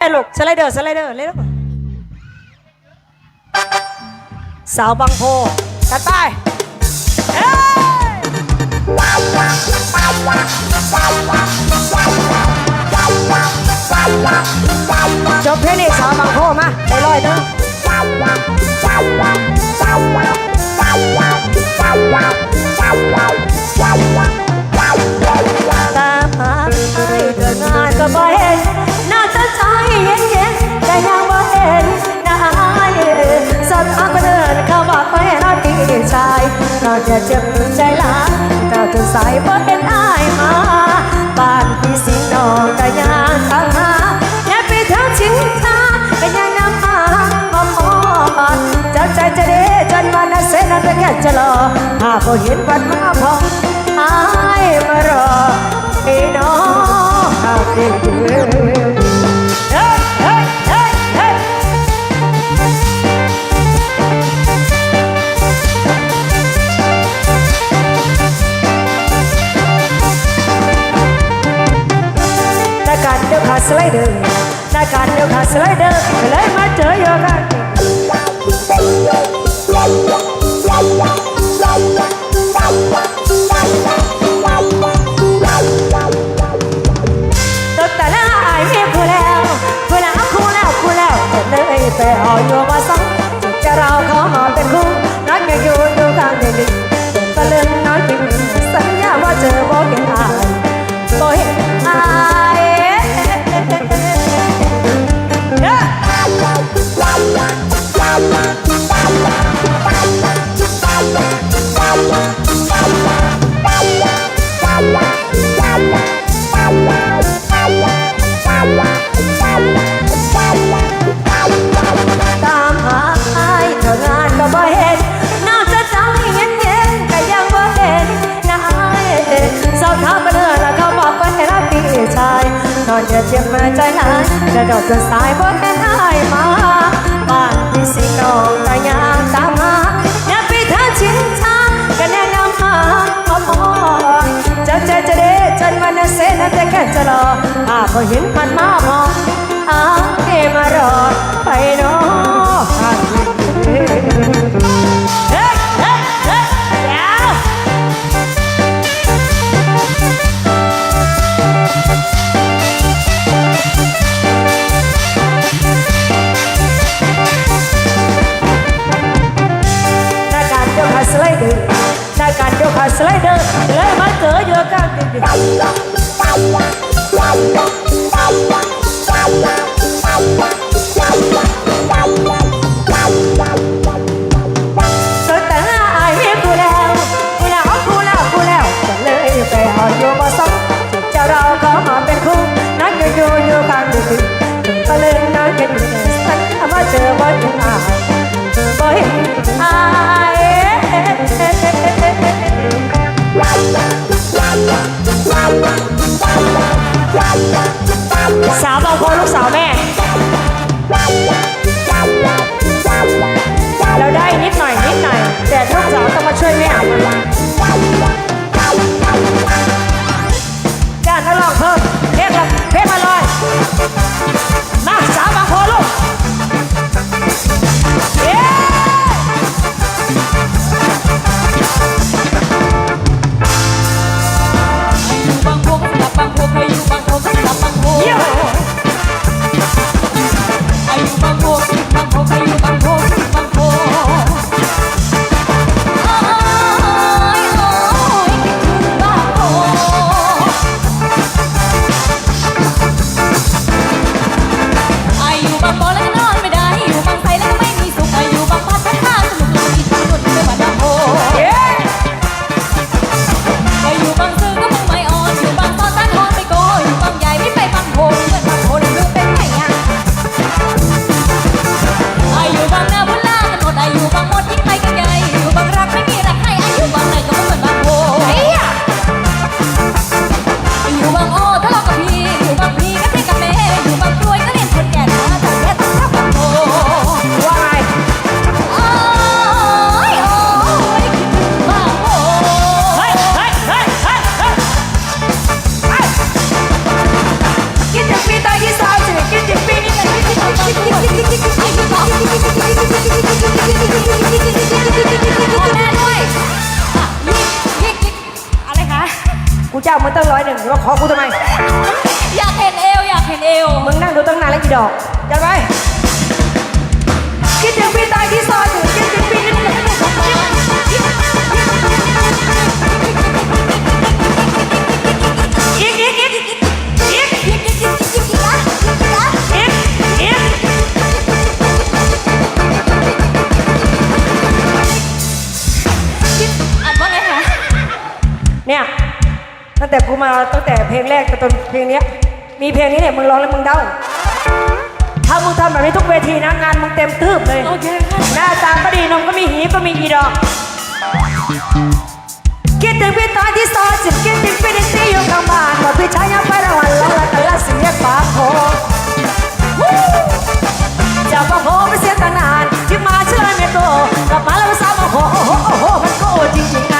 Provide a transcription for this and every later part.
ไอ้ลูกสไลเดอร์สไลเดอร์เร็วสาวบางโพจัดไปเอ้ยจบเพลงนี้สาวบางโพมาไปลอยเด้อตา ห็นวันมาพออายมารอพี่น้องหากได้เจอเฮ้ยเฮ้ยเฮ้ยเฮ้ยหน้าการเดียวขาดสไลเดอร์หน้าการเดียวขาดสไลเดอร์เลยมาเจอโยกัน อนอย่าเจ็บมาใจหายจะดอกจนสายบ่เห็นอายมาบ้านที่สิงน้องก็ยังตามหาอย่าไปทางชิงช้าก็แนะนำมาขอพอจะเจจะเดจันวันเสนนั้นจะแค่จะรออาพอเห็นมันมามองอาเกมารอไปนอน จัดไป คิดถึงพี่ตายที่ซอยอยู่คิดถึงพี่นี่มันไม่ถูกอีกอีกอีกอีกอีกอีกอีกอ่านว่าไงคะเนี่ยตั้งแต่กูมาตั้งแต่เพลงแรกจนเพลงเนี้ยมีเพลงนี้เนี่ยมึงร้องแล้วมึงเดา ถ้ามึงทำแบบนี้ทุกเวทีนะงานมึงเต็มทืบเลยโอเคค่ะหน้าตาก็ดีนมก็มีหีก็มีอีดอกคิดถึงพี่ตอนที่ซอยสิบคิดถึงพี่นิตี้อยู่ข้างบ้านบอกพี่ชายยังไปรางวัลแล้วละกันละเสียปากโผจะมาโหไม่เสียตั้งนานที่มาเชื่อไม่โตกลับมาแล้วสาวมาโหโอ้โหโอ้โหมันก็โอ้จริงๆนะ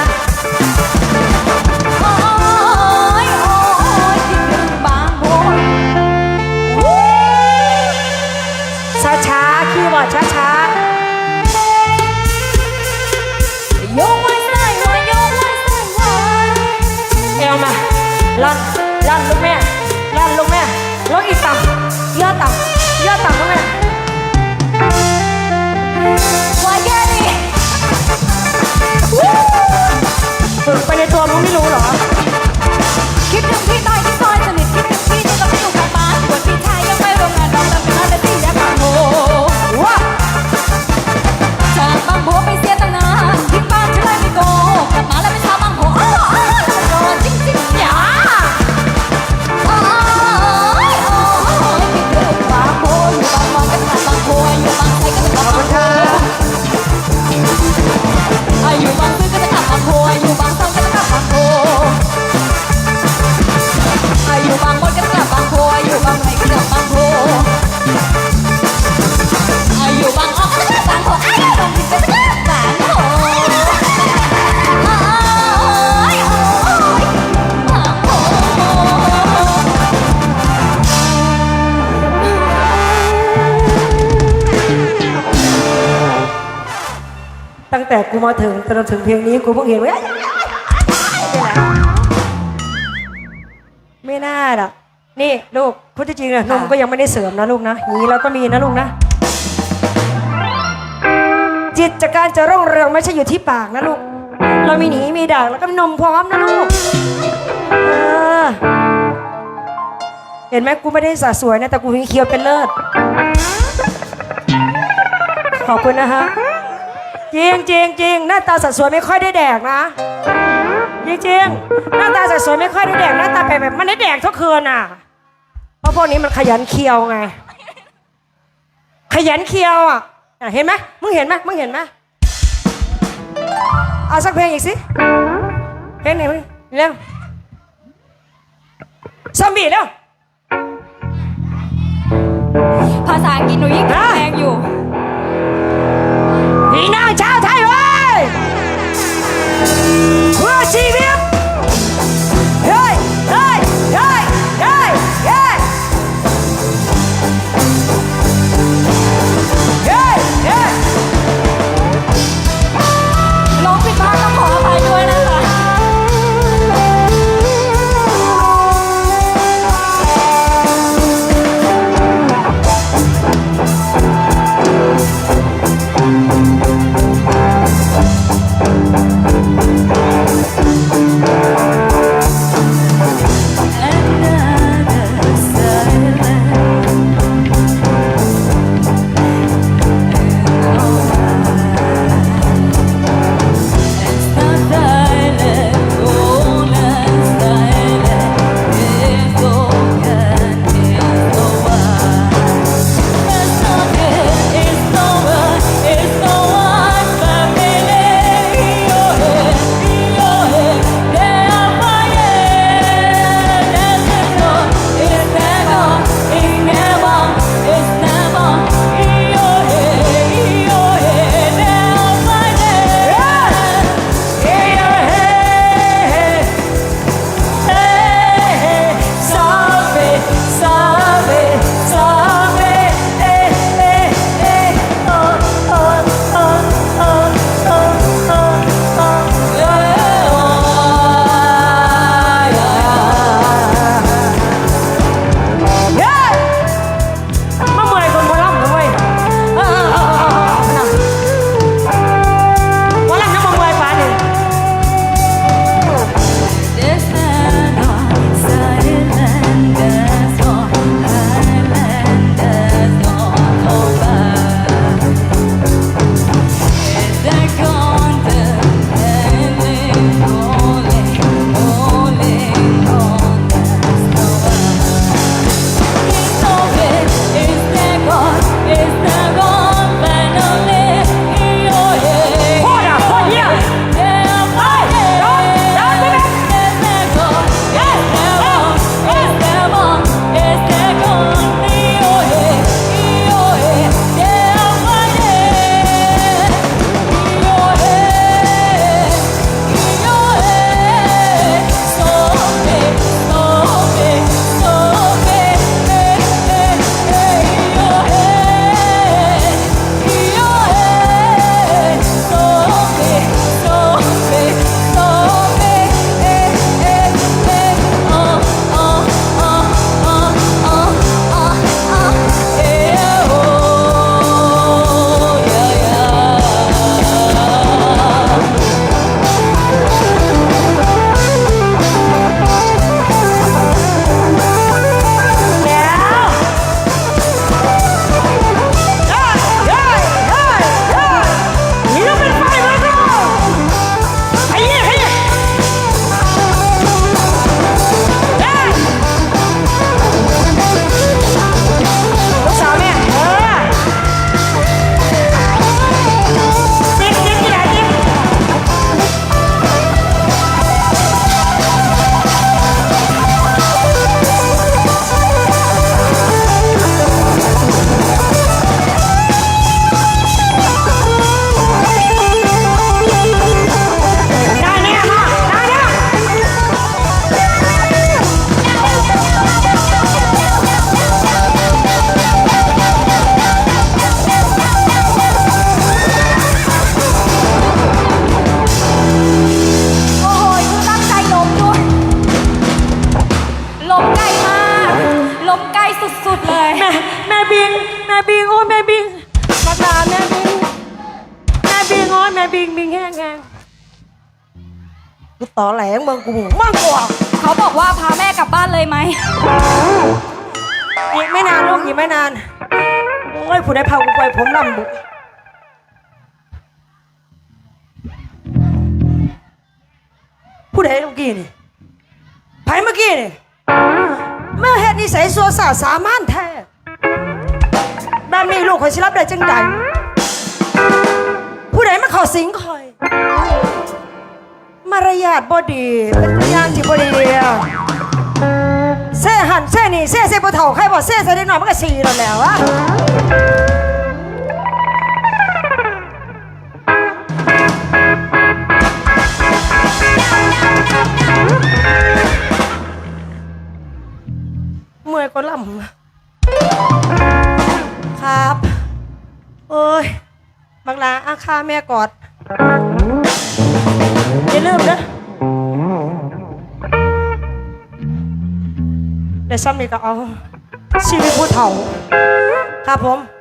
กูมาถึงจนถึงเพลงนี้กูเพิ่งเห็นว่าไม่น่าหรอกนี่ลูกพูดจริงๆนะนมก็ยังไม่ได้เสริมนะลูกนะนี้เราก็มีนะลูกนะ จิตจากการจะรุ่งเรืองไม่ใช่อยู่ที่ปากนะลูก เรามีหนีมีด่างแล้วก็นมพร้อมนะลูกเออเห็นไหมกูไม่ได้สะสวยนะแต่กูมีเคียวเป็นเลิศขอบคุณนะฮะ จริงจริงจริงหน้าตาสัดสวยไม่ค่อยได้แดกนะ จริงจริงหน้าตาสัดสวยไม่ค่อยได้แดกหน้าตาแบบแบบมันได้แดกทุกคืนอะ เพราะพวกนี้มันขยันเคี้ยวไง ขยันเคี้ยวอะเห็นไหมมึงเห็นไหมมึงเห็นไหมเอาสักเพลงอีกสิเพลงไหนมึงเร็วซอมบี้เร็วภาษาอังกฤษหนูยิ่งแข็งอยู่ พี่น้องชาวไทยเว้ยเพื่อชีวิต โอ้ยแม่บิงบักลาแม่บิงแม่บิงโอ้ยแม่บิงบิงแห้งแห้งกูต่อแหลงมึงกูมากกว่าเขาบอกว่าพาแม่กลับบ้านเลยไหมอีกไม่นานลูกอีกไม่นานโอ้ยผู้ใดพากูไปผมลำบุผู้ใดเมื่อกี้นี่ไผเมื่อกี้นี่ เมื่อเฮ็ดนิสัยสัวสาสามานแท้แบบนี้ลูกคอยสิรับได้จังใดผู้ใดมาขอสิงคอย มารยาทบ่ดี เป็นตัวอย่างที่บ่ดีอะเซ่หันเซ่นี่เซ่เซ่บ่เท่าใครบ่เซ่ใส่ได้หน่อยมันก็สีแล้วแหล้วอะ ก็ล่ำครับ โอ้ยบังลาอาคาแม่กอด อย่าลืมนะแต่ซ้ำนี่ก็เอาชีวิตผู้เฒ่า ครับผม